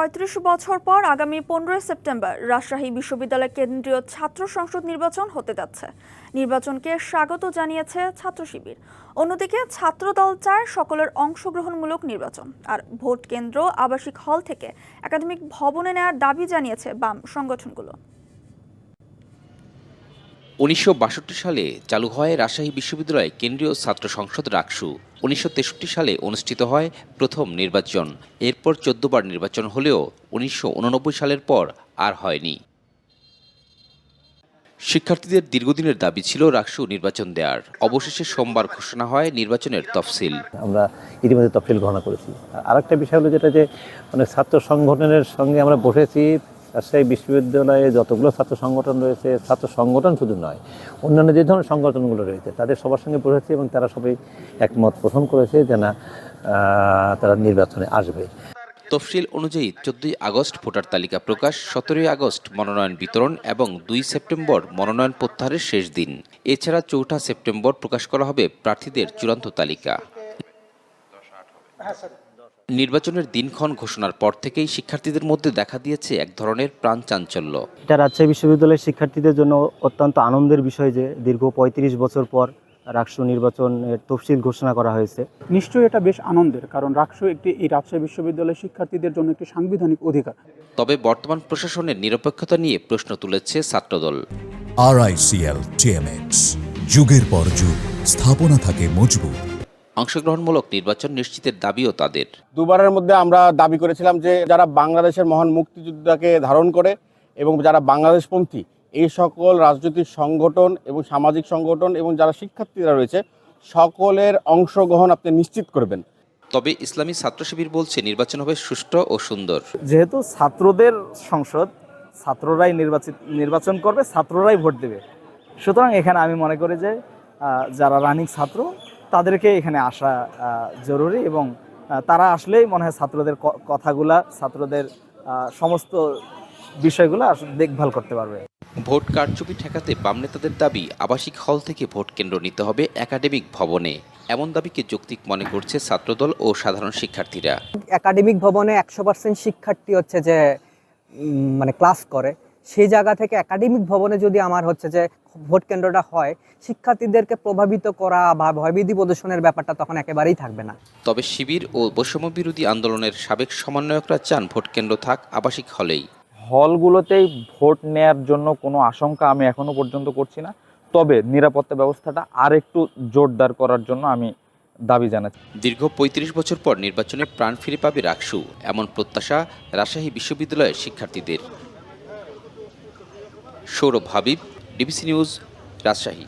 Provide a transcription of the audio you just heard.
পঁয়ত্রিশ বছর পর আগামী পনেরোই সেপ্টেম্বর রাজশাহী বিশ্ববিদ্যালয় কেন্দ্রীয় ছাত্র সংসদ নির্বাচন হতে যাচ্ছে। নির্বাচনকে স্বাগত জানিয়েছে ছাত্র শিবির। অন্যদিকে ছাত্রদল চায় সকলের অংশগ্রহণমূলক নির্বাচন। আর ভোট কেন্দ্র আবাসিক হল থেকে একাডেমিক ভবনে নেওয়ার দাবি জানিয়েছে বাম সংগঠনগুলো। উনিশশো বাষট্টি সালে চালু হয় রাজশাহী বিশ্ববিদ্যালয় কেন্দ্রীয় ছাত্র সংসদ রাকসু। উনিশশো সালে অনুষ্ঠিত হয় প্রথম নির্বাচন। এরপর চোদ্দবার নির্বাচন হলেও উনিশশো সালের পর আর হয়নি। শিক্ষার্থীদের দীর্ঘদিনের দাবি ছিল রাকসু নির্বাচন দেওয়ার অবশেষে সোমবার ঘোষণা হয় নির্বাচনের তফসিল। আমরা ইতিমধ্যে তফসিল ঘোষণা করেছি। আর একটা বিষয় হলো যেটা যে মানে ছাত্র সংগঠনের সঙ্গে আমরা বসেছি রাজশাহী বিশ্ববিদ্যালয়ে যতগুলো ছাত্র সংগঠন রয়েছে ছাত্র সংগঠন শুধু নয় অন্যান্য যে ধরনের সংগঠনগুলো রয়েছে তাদের সবার সঙ্গে বসেছি এবং তারা সবাই একমত পোষণ করেছে যে না আহ, তারা নির্বাচনে আসবে। তফসিল অনুযায়ী চোদ্দই আগস্ট ভোটার তালিকা প্রকাশ সতেরোই আগস্ট মনোনয়ন বিতরণ এবং দুই সেপ্টেম্বর মনোনয়ন প্রত্যাহারের শেষ দিন। এছাড়া চৌঠা সেপ্টেম্বর প্রকাশ করা হবে প্রার্থীদের চূড়ান্ত তালিকা। নির্বাচনের দিনক্ষণ ঘোষণার পর থেকেই শিক্ষার্থীদের মধ্যে দেখা দিয়েছে এক ধরনের প্রাণ চাঞ্চল্য। এটা রাজশাহী বিশ্ববিদ্যালয়ের শিক্ষার্থীদের জন্য অত্যন্ত আনন্দের বিষয় যে দীর্ঘ পঁয়ত্রিশ বছর পর রাষ্ট্র নির্বাচনের তফসিল ঘোষণা করা হয়েছে। নিশ্চয়ই এটা বেশ আনন্দের কারণ রাকসু একটি এই রাজশাহী বিশ্ববিদ্যালয়ের শিক্ষার্থীদের জন্য একটি সাংবিধানিক অধিকার। তবে বর্তমান প্রশাসনের নিরপেক্ষতা নিয়ে প্রশ্ন তুলেছে ছাত্রদল। আরআইসিএল টিএমএক্স যুগের পর যুগ স্থাপনা থাকে মজবুত। অংশগ্রহণমূলক নির্বাচন নিশ্চিতের দাবিও তাদের। দুবারের মধ্যে আমরা দাবি করেছিলাম যে যারা বাংলাদেশের মহান মুক্তিযোদ্ধাকে ধারণ করে এবং যারা বাংলাদেশপন্থী এই সকল রাজনৈতিক সংগঠন এবং সামাজিক সংগঠন এবং যারা শিক্ষার্থীরা রয়েছে সকলের অংশগ্রহণ আপনি নিশ্চিত করবেন। তবে ইসলামী ছাত্র শিবির বলছে নির্বাচন হবে সুষ্ঠু ও সুন্দর। যেহেতু ছাত্রদের সংসদ ছাত্ররাই নির্বাচিত নির্বাচন করবে ছাত্ররাই ভোট দেবে। সুতরাং এখানে আমি মনে করি যে যারা রানিং ছাত্র তাদেরকে এখানে আসা জরুরি এবং তারা আসলেই মনে হয় ছাত্রদের ক- কথাগুলা ছাত্রদের সমস্ত বিষয়গুলো দেখভাল করতে পারবে। ভোট কারচুপি ঠেকাতে বাম নেতাদের দাবি আবাসিক হল থেকে ভোট কেন্দ্র নিতে হবে একাডেমিক ভবনে। এমন দাবিকে যৌক্তিক মনে করছে ছাত্রদল ও সাধারণ শিক্ষার্থীরা। একাডেমিক ভবনে একশো পার্সেন্ট শিক্ষার্থী হচ্ছে যে মানে ক্লাস করে। সেই জায়গা থেকে একাডেমিক ভবনে যদি আমার হচ্ছে যে ভোট কেন্দ্রটা হয় শিক্ষার্থীদেরকে প্রভাবিত করা বা ভয়ভীতি প্রদর্শনের ব্যাপারটা তখন একেবারেই থাকবে না। তবে শিবির ও বৈষম্য বিরোধী আন্দোলনের সাবেক সমন্বয়করা চান ভোট কেন্দ্র থাক আবাসিক হলেই। হলগুলোতেই ভোট নেয়ার জন্য কোনো আশঙ্কা আমি এখনও পর্যন্ত করছি না। তবে নিরাপত্তা ব্যবস্থাটা আর একটু জোরদার করার জন্য আমি দাবি জানাচ্ছি। দীর্ঘ ৩৫ বছর পর নির্বাচনে প্রাণ ফিরে পাবে রাকসু এমন প্রত্যাশা রাজশাহী বিশ্ববিদ্যালয়ের শিক্ষার্থীদের। Sourav Habib DBC news Rajshahi.